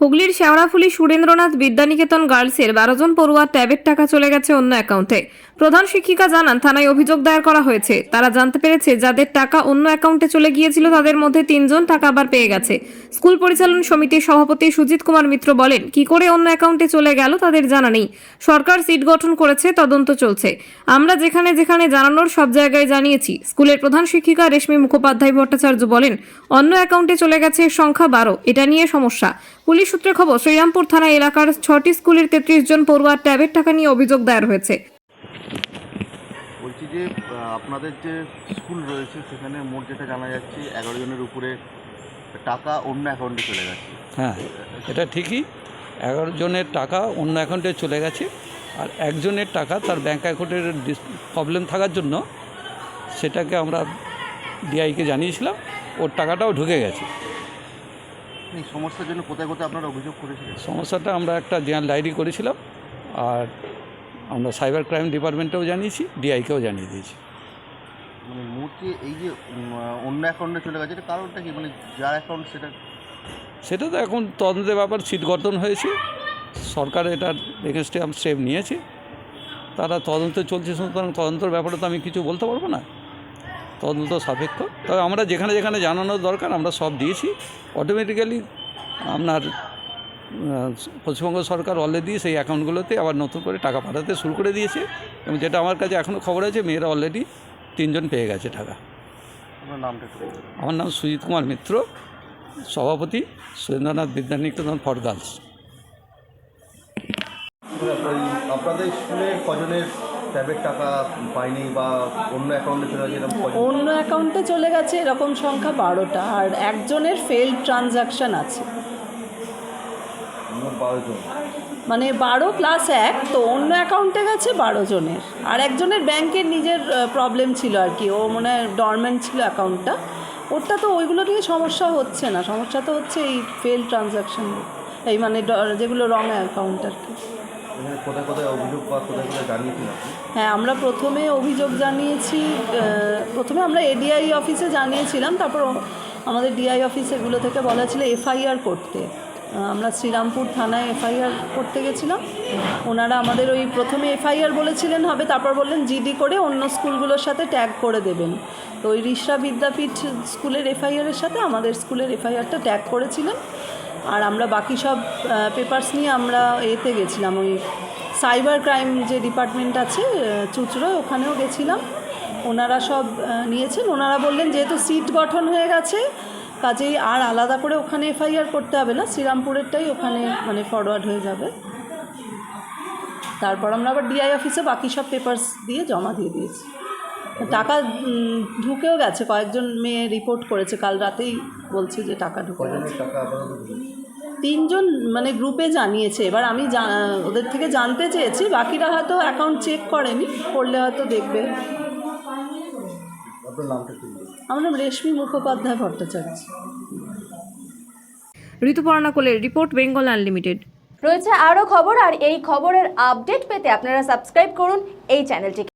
হুগলির শেওড়াফুলি সুরেন্দ্রনাথ বিদ্যানিকেতন গার্লসের বারো জন পড়ুয়ার ট্যাবের টাকা চলে গেছে অন্য অ্যাকাউন্টে। প্রধান শিক্ষিকা জানান, থানায় অভিযোগ দায়ের করা হয়েছে। তারা জানতে পেরেছে, যাদের টাকা অন্য অ্যাকাউন্টে চলে গিয়েছিল, তাদের মধ্যে তিনজন টাকা আবার পেয়ে গেছে। স্কুল পরিচালন সমিতির সভাপতি সুজিত কুমার মিত্র বলেন, কি করে অন্য অ্যাকাউন্টে চলে গেল তাদের জানা নেই। সরকার সিট গঠন করেছে, তদন্ত চলছে। আমরা যেখানে যেখানে জানানোর সব জায়গায় জানিয়েছি। স্কুলের প্রধান শিক্ষিকা রেশমি মুখোপাধ্যায় ভট্টাচার্য বলেন, অন্য অ্যাকাউন্টে চলে গেছে সংখ্যা বারো। এটা নিয়ে সমস্যা। পুলিশ সূত্রে খবর শ্রীরামপুর থানা এলাকার ছটি স্কুলের তেত্রিশ জন পড়ুয়ার ট্যাবের টাকা নিয়ে অভিযোগ দায়ের হয়েছে। বলছি যে আপনাদের যে স্কুল রয়েছে সেখানে মোট যেটা জানা যাচ্ছে এগারো জনের উপরে টাকা অন্য অ্যাকাউন্টে চলে গেছে। হ্যাঁ এটা ঠিকই। এগারো জনের টাকা অন্য অ্যাকাউন্টে চলে গেছে আর একজনের টাকা তার ব্যাঙ্ক অ্যাকাউন্টের প্রবলেম থাকার জন্য সেটাকে আমরা ডিআইকে জানিয়েছিলাম ওর টাকাটাও ঢুকে গেছে। এই সমস্যার জন্য কোথায় কোথায় আপনারা অভিযোগ করেছিলেন? সমস্যাটা আমরা একটা জেনারেল ডায়েরি করেছিলাম আর আমরা সাইবার ক্রাইম ডিপার্টমেন্টেও জানিয়েছি ডিআইকেও জানিয়ে দিয়েছি। মানে মুহূর্তে এই যে অন্য অ্যাকাউন্টে চলে গেছে এটা কারণটা কি? মানে যার অ্যাকাউন্ট সেটা সেটা তো এখন তদন্তের ব্যাপার সিট গঠন হয়েছে। সরকার এটার এগেনস্টে স্টেপ নিয়েছে। তারা তদন্ত চলছে সুতরাং তদন্তের ব্যাপারে তো আমি কিছু বলতে পারব না। তদন্ত সাপেক্ষ। তবে আমরা যেখানে যেখানে জানানোর দরকার আমরা সব দিয়েছি। অটোমেটিক্যালি আপনার পশ্চিমবঙ্গ সরকার অলরেডি সেই অ্যাকাউন্টগুলোতে আবার নতুন করে টাকা পাঠাতে শুরু করে দিয়েছে। এবং যেটা আমার কাছে এখনও খবর আছে মেয়েরা অলরেডি তিনজন পেয়ে গেছে টাকা। আমার নাম সুজিত কুমার মিত্র সভাপতি সুরেন্দ্রনাথ বিদ্যানিকেতন ফর গার্লস। আপনাদের স্কুলে কজনের ট্যাবের টাকা পায়নি বা অন্য অ্যাকাউন্টে চলে গেছে এরকম অন্য অ্যাকাউন্টে চলে গেছে এরকম সংখ্যা বারোটা আর একজনের ফেল্ড ট্রানজাকশান আছে। মানে বারো প্লাস এক তো অন্য অ্যাকাউন্টে গেছে বারো জনের। আর একজনের ব্যাংকের নিজের প্রবলেম ছিল আর কি ও মনে হয় ডরমেন্ট ছিল অ্যাকাউন্টটা ওরটা তো ওইগুলো নিয়ে সমস্যা হচ্ছে না সমস্যা তো হচ্ছে এই ফেল ট্রানজাকশান এই মানে যেগুলো রং অ্যাকাউন্ট আর কি। জানিয়েছিলেন হ্যাঁ আমরা প্রথমে অভিযোগ জানিয়েছি প্রথমে আমরা এডিআই অফিসে জানিয়েছিলাম, তারপর আমাদের ডিআই অফিস এগুলো থেকে বলা ছিল এফআইআর করতে। আমরা শ্রীরামপুর থানায় এফআইআর করতে গেছিলাম। ওনারা আমাদের ওই প্রথমে এফআইআর বলেছিলেন হবে, তারপর বললেন জিডি করে অন্য স্কুলগুলোর সাথে ট্যাগ করে দেবেন। তো ওই রিসরা বিদ্যাপীঠ স্কুলের এফআইআরের সাথে আমাদের স্কুলের এফআইআরটা ট্যাগ করেছিলেন। আর আমরা বাকি সব পেপার্স নিয়ে আমরা এতে গেছিলাম ওই সাইবার ক্রাইম যে ডিপার্টমেন্ট আছে আহ, চুচড়োয় ওখানেও গেছিলাম। ওনারা সব নিয়েছেন। ওনারা বললেন যেহেতু সিট গঠন হয়ে গেছে কাজেই আর আলাদা করে ওখানে এফআইআর করতে হবে না শ্রীরামপুরেরটাই ওখানে মানে ফরওয়ার্ড হয়ে যাবে। তারপর আমরা আবার ডিআই অফিসে বাকি সব পেপার্স দিয়ে জমা দিয়ে দিয়েছি। টাকা ঢুকেও গেছে। কয়েকজন মেয়ে রিপোর্ট করেছে। কাল রাতেই বলছে যে টাকা ঢুকে গেছে? তিনজন মানে গ্রুপে জানিয়েছে। এবার আমি ওদের থেকে জানতে চেয়েছি। বাকিরা হয়তো অ্যাকাউন্ট চেক করেনি। করলে হয়তো দেখবে। আমার নাম রেশমি মুখোপাধ্যায় ভট্টাচার্য। ঋতুপর্ণা কোলের রিপোর্ট বেঙ্গল আনলিমিটেড রয়েছে আরও খবর। আর এই খবরের আপডেট পেতে আপনারা সাবস্ক্রাইব করুন এই চ্যানেলটিকে